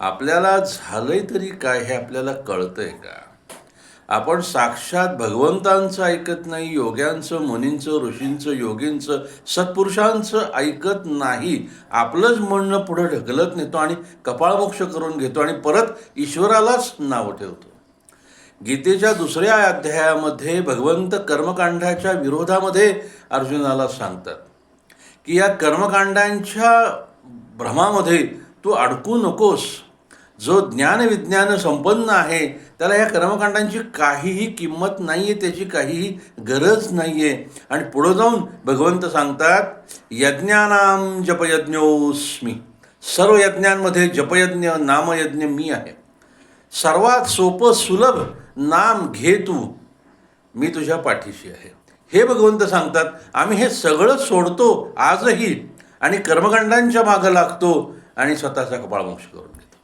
आपल्याला झालंय तरी काय हे आपल्याला कळतंय का? आपण साक्षात भगवंतांचं ऐकत नाही योग्यांचं मुनींचं ऋषींचं योगींचं सत्पुरुषांचं ऐकत नाही. आपलंच म्हणणं पुढं ढकलत नेतो आणि कपाळमोक्ष करून घेतो आणि परत ईश्वरालाच नावं ठेवतो. गीतेच्या दुसऱ्या अध्यायामध्ये भगवंत कर्मकांडाच्या विरोधामध्ये अर्जुनाला सांगतात की या कर्मकांडांच्या भ्रमामध्ये तू अडकू नकोस. जो ज्ञान विज्ञान संपन्न आहे त्याला या कर्मकांडांची काहीही किंमत नाही आहे त्याची काहीही गरज नाही आहे आणि पुढं जाऊन भगवंत सांगतात यज्ञानाम जपयज्ञोस्मी सर्व यज्ञांमध्ये जपयज्ञ नामयज्ञ मी आहे. सर्वात सोपं सुलभ नाम घे तू मी तुझ्या पाठीशी आहे. हे भगवंत सांगतात आम्ही हे सगळं सोडतो आजही आणि कर्मकांडांच्या मागं लागतो आणि स्वतःचा कपाळमोक्ष करून घेतो.